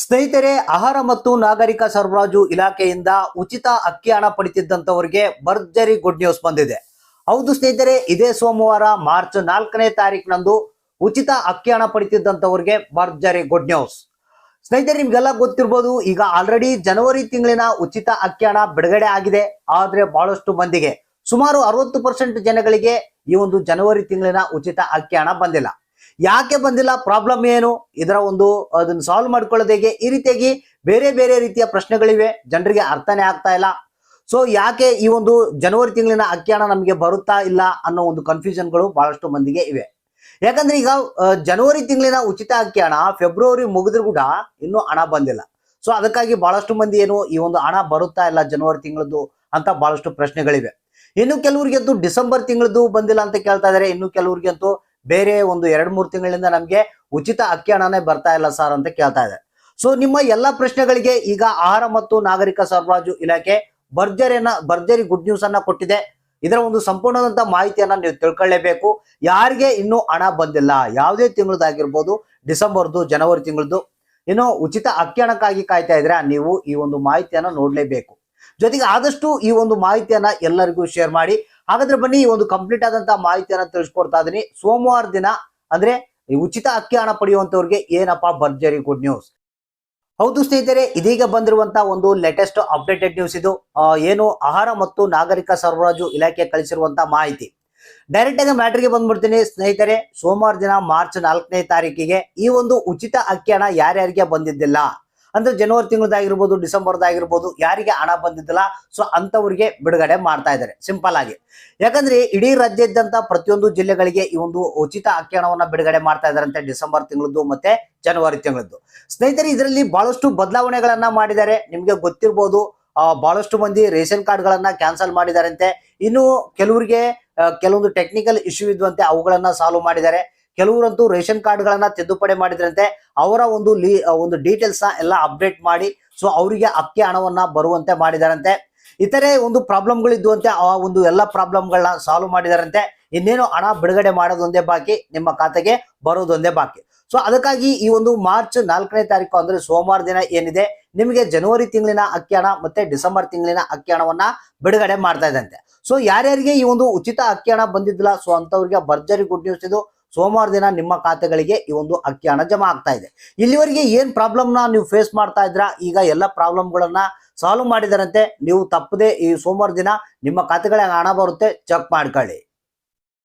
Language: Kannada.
ಸ್ನೇಹಿತರೆ, ಆಹಾರ ಮತ್ತು ನಾಗರಿಕ ಸರಬರಾಜು ಇಲಾಖೆಯಿಂದ ಉಚಿತ ಅಕ್ಕಿ ಹಣ ಪಡಿತಿದ್ದಂಥವರಿಗೆ ಭರ್ಜರಿ ಗುಡ್ ನ್ಯೂಸ್ ಬಂದಿದೆ. ಹೌದು ಸ್ನೇಹಿತರೆ, ಇದೇ ಸೋಮವಾರ ಮಾರ್ಚ್ ನಾಲ್ಕನೇ ತಾರೀಕಿನಂದು ಉಚಿತ ಅಕ್ಕಿ ಹಣ ಪಡಿತಿದ್ದಂಥವರಿಗೆ ಭರ್ಜರಿ ಗುಡ್ ನ್ಯೂಸ್ ಸ್ನೇಹಿತರೆ, ನಿಮ್ಗೆಲ್ಲ ಗೊತ್ತಿರ್ಬೋದು, ಈಗ ಆಲ್ರೆಡಿ ಜನವರಿ ತಿಂಗಳಿನ ಉಚಿತ ಅಕ್ಕಿ ಹಣ ಬಿಡುಗಡೆ ಆಗಿದೆ. ಆದ್ರೆ ಬಹಳಷ್ಟು ಮಂದಿಗೆ, ಸುಮಾರು ಅರವತ್ತು ಜನಗಳಿಗೆ ಈ ಒಂದು ಜನವರಿ ತಿಂಗಳಿನ ಉಚಿತ ಅಕ್ಕಿ ಹಣ ಬಂದಿಲ್ಲ. ಯಾಕೆ ಬಂದಿಲ್ಲ? ಪ್ರಾಬ್ಲಮ್ ಏನು? ಇದರ ಒಂದು ಅದನ್ನ ಸಾಲ್ವ್ ಮಾಡ್ಕೊಳ್ಳೋದು ಹೇಗೆ? ಈ ರೀತಿಯಾಗಿ ಬೇರೆ ಬೇರೆ ರೀತಿಯ ಪ್ರಶ್ನೆಗಳಿವೆ. ಜನರಿಗೆ ಅರ್ಥನೇ ಆಗ್ತಾ ಇಲ್ಲ. ಸೊ ಯಾಕೆ ಈ ಒಂದು ಜನವರಿ ತಿಂಗಳಿನ ಅಕ್ಕಿ ಹಣ ನಮಗೆ ಬರುತ್ತಾ ಇಲ್ಲ ಅನ್ನೋ ಒಂದು ಕನ್ಫ್ಯೂಷನ್ಗಳು ಬಹಳಷ್ಟು ಮಂದಿಗೆ ಇವೆ. ಯಾಕಂದ್ರೆ ಈಗ ಜನವರಿ ತಿಂಗಳಿನ ಉಚಿತ ಅಕ್ಕಿ ಫೆಬ್ರವರಿ ಮುಗಿದ್ರು ಕೂಡ ಇನ್ನೂ ಹಣ ಬಂದಿಲ್ಲ. ಸೊ ಅದಕ್ಕಾಗಿ ಬಹಳಷ್ಟು ಮಂದಿ ಏನು ಈ ಒಂದು ಹಣ ಬರುತ್ತಾ ಇಲ್ಲ ಜನವರಿ ತಿಂಗಳದ್ದು ಅಂತ ಬಹಳಷ್ಟು ಪ್ರಶ್ನೆಗಳಿವೆ. ಇನ್ನು ಕೆಲವರಿಗಂತೂ ಡಿಸೆಂಬರ್ ತಿಂಗಳದ್ದು ಬಂದಿಲ್ಲ ಅಂತ ಕೇಳ್ತಾ ಇದಾರೆ. ಇನ್ನು ಕೆಲವರಿಗಂತೂ ಬೇರೆ ಒಂದು ಎರಡ್ ಮೂರು ತಿಂಗಳಿಂದ ನಮಗೆ ಉಚಿತ ಅಕ್ಕಿ ಹಣನೇ ಬರ್ತಾ ಇಲ್ಲ ಸರ್ ಅಂತ ಕೇಳ್ತಾ ಇದೆ. ಸೊ ನಿಮ್ಮ ಎಲ್ಲಾ ಪ್ರಶ್ನೆಗಳಿಗೆ ಈಗ ಆಹಾರ ಮತ್ತು ನಾಗರಿಕ ಸರಬರಾಜು ಇಲಾಖೆ ಭರ್ಜರಿಯನ್ನ, ಭರ್ಜರಿ ಗುಡ್ ನ್ಯೂಸ್ ಅನ್ನ ಕೊಟ್ಟಿದೆ. ಇದರ ಒಂದು ಸಂಪೂರ್ಣದಂತ ಮಾಹಿತಿಯನ್ನ ನೀವು ತಿಳ್ಕೊಳ್ಳೇಬೇಕು. ಯಾರಿಗೆ ಇನ್ನೂ ಹಣ ಬಂದಿಲ್ಲ? ಯಾವುದೇ ತಿಂಗಳದಾಗಿರ್ಬೋದು ಡಿಸೆಂಬರ್ದು, ಜನವರಿ ತಿಂಗಳದ್ದು ಇನ್ನು ಉಚಿತ ಅಕ್ಕಿ ಹಣಕ್ಕಾಗಿ ಕಾಯ್ತಾ ಇದ್ರೆ ನೀವು ಈ ಒಂದು ಮಾಹಿತಿಯನ್ನ ನೋಡ್ಲೇಬೇಕು. ಜೊತೆಗೆ ಆದಷ್ಟು ಈ ಒಂದು ಮಾಹಿತಿಯನ್ನ ಎಲ್ಲರಿಗೂ ಶೇರ್ ಮಾಡಿ. ಹಾಗಾದ್ರೆ ಬನ್ನಿ, ಈ ಒಂದು ಕಂಪ್ಲೀಟ್ ಆದಂತಹ ಮಾಹಿತಿಯನ್ನ ತಿಳಿಸ್ಕೊಡ್ತಾ ಇದೀನಿ. ಸೋಮವಾರ ದಿನ, ಅಂದ್ರೆ ಈ ಉಚಿತ ಅಕ್ಕಿ ಹಣ ಪಡೆಯುವಂತವ್ರಿಗೆ ಏನಪ್ಪಾ ಭರ್ಜರಿ ಗುಡ್ ನ್ಯೂಸ್ ಹೌದು ಸ್ನೇಹಿತರೆ, ಇದೀಗ ಬಂದಿರುವಂತಹ ಒಂದು ಲೇಟೆಸ್ಟ್ ಅಪ್ಡೇಟೆಡ್ ನ್ಯೂಸ್ ಇದು. ಏನು ಆಹಾರ ಮತ್ತು ನಾಗರಿಕ ಸರಬರಾಜು ಇಲಾಖೆ ಕಳಿಸಿರುವಂತಹ ಮಾಹಿತಿ. ಡೈರೆಕ್ಟ್ ಆಗಿ ಮ್ಯಾಟ್ರಿಗೆ ಬಂದ್ಬಿಡ್ತೀನಿ ಸ್ನೇಹಿತರೆ, ಸೋಮವಾರ ದಿನ ಮಾರ್ಚ್ ನಾಲ್ಕನೇ ತಾರೀಕಿಗೆ ಈ ಒಂದು ಉಚಿತ ಅಕ್ಕಿ ಹಣ ಯಾರ್ಯಾರಿಗೆ ಬಂದಿದ್ದಿಲ್ಲ? ಅಂದ್ರೆ ಜನವರಿ ತಿಂಗಳದಾಗಿರ್ಬೋದು, ಡಿಸೆಂಬರ್ದಾಗಿರ್ಬೋದು ಯಾರಿಗೆ ಹಣ ಬಂದಿದ್ದಿಲ್ಲ ಸೊ ಅಂತವರಿಗೆ ಬಿಡುಗಡೆ ಮಾಡ್ತಾ ಇದ್ದಾರೆ. ಸಿಂಪಲ್ ಆಗಿ. ಯಾಕಂದ್ರೆ ಇಡೀ ರಾಜ್ಯಾದ್ಯಂತ ಪ್ರತಿಯೊಂದು ಜಿಲ್ಲೆಗಳಿಗೆ ಈ ಒಂದು ಉಚಿತ ಅಕ್ಕಿ ಹಣವನ್ನ ಬಿಡುಗಡೆ ಮಾಡ್ತಾ ಇದಾರಂತೆ ಡಿಸೆಂಬರ್ ತಿಂಗಳದ್ದು ಮತ್ತೆ ಜನವರಿ ತಿಂಗಳದ್ದು. ಸ್ನೇಹಿತರೆ, ಇದರಲ್ಲಿ ಬಹಳಷ್ಟು ಬದಲಾವಣೆಗಳನ್ನ ಮಾಡಿದ್ದಾರೆ. ನಿಮ್ಗೆ ಗೊತ್ತಿರ್ಬೋದು ಬಹಳಷ್ಟು ಮಂದಿ ರೇಷನ್ ಕಾರ್ಡ್ ಗಳನ್ನ ಕ್ಯಾನ್ಸಲ್ ಮಾಡಿದಾರಂತೆ. ಇನ್ನು ಕೆಲವರಿಗೆ ಕೆಲವೊಂದು ಟೆಕ್ನಿಕಲ್ ಇಶ್ಯೂ ಇದ್ವಂತೆ ಅವುಗಳನ್ನ ಸಾಲ್ವ್ ಮಾಡಿದ್ದಾರೆ. ಕೆಲವರಂತೂ ರೇಷನ್ ಕಾರ್ಡ್ಗಳನ್ನ ತಿದ್ದುಪಡಿ ಮಾಡಿದ್ರಂತೆ. ಅವರ ಒಂದು ಲೀ, ಒಂದು ಡೀಟೇಲ್ಸ್ ಎಲ್ಲ ಅಪ್ಡೇಟ್ ಮಾಡಿ, ಸೊ ಅವರಿಗೆ ಅಕ್ಕಿ ಹಣವನ್ನ ಬರುವಂತೆ ಮಾಡಿದಾರಂತೆ. ಇತರೆ ಒಂದು ಪ್ರಾಬ್ಲಮ್ಗಳಿದ್ದುವಂತೆ ಆ ಒಂದು ಎಲ್ಲ ಪ್ರಾಬ್ಲಮ್ಗಳನ್ನ ಸಾಲ್ವ್ ಮಾಡಿದಾರಂತೆ. ಇನ್ನೇನು ಹಣ ಬಿಡುಗಡೆ ಮಾಡೋದೊಂದೇ ಬಾಕಿ, ನಿಮ್ಮ ಖಾತೆಗೆ ಬರೋದೊಂದೇ ಬಾಕಿ. ಸೊ ಅದಕ್ಕಾಗಿ ಈ ಒಂದು ಮಾರ್ಚ್ ನಾಲ್ಕನೇ ತಾರೀಕು ಅಂದ್ರೆ ಸೋಮವಾರ ದಿನ ಏನಿದೆ, ನಿಮಗೆ ಜನವರಿ ತಿಂಗಳಿನ ಅಕ್ಕಿ ಹಣ ಮತ್ತೆ ಡಿಸೆಂಬರ್ ತಿಂಗಳಿನ ಅಕ್ಕಿ ಹಣವನ್ನ ಬಿಡುಗಡೆ ಮಾಡ್ತಾ ಇದ್ದಂತೆ. ಸೊ ಯಾರ್ಯಾರಿಗೆ ಈ ಒಂದು ಉಚಿತ ಅಕ್ಕಿ ಹಣ ಬಂದಿದ್ದಿಲ್ಲ, ಸೊ ಅಂತವ್ರಿಗೆ ಭರ್ಜರಿ ಗುಡ್ ನ್ಯೂಸ್ ಇದು. ಸೋಮವಾರ ದಿನ ನಿಮ್ಮ ಖಾತೆಗಳಿಗೆ ಈ ಒಂದು ಅಕ್ಕಿ ಹಣ ಜಮಾ ಆಗ್ತಾ ಇದೆ. ಇಲ್ಲಿವರೆಗೆ ಏನ್ ಪ್ರಾಬ್ಲಮ್ನ ನೀವು ಫೇಸ್ ಮಾಡ್ತಾ ಇದ್ರಾ? ಈಗ ಎಲ್ಲ ಪ್ರಾಬ್ಲಮ್ಗಳನ್ನು ಸಾಲ್ವ್ ಮಾಡಿದರಂತೆ. ನೀವು ತಪ್ಪದೆ ಈ ಸೋಮವಾರ ದಿನ ನಿಮ್ಮ ಖಾತೆಗಳಿಗೆ ಹಣ ಬರುತ್ತೆ. ಚೆಕ್ ಮಾಡ್ಕೊಳ್ಳಿ.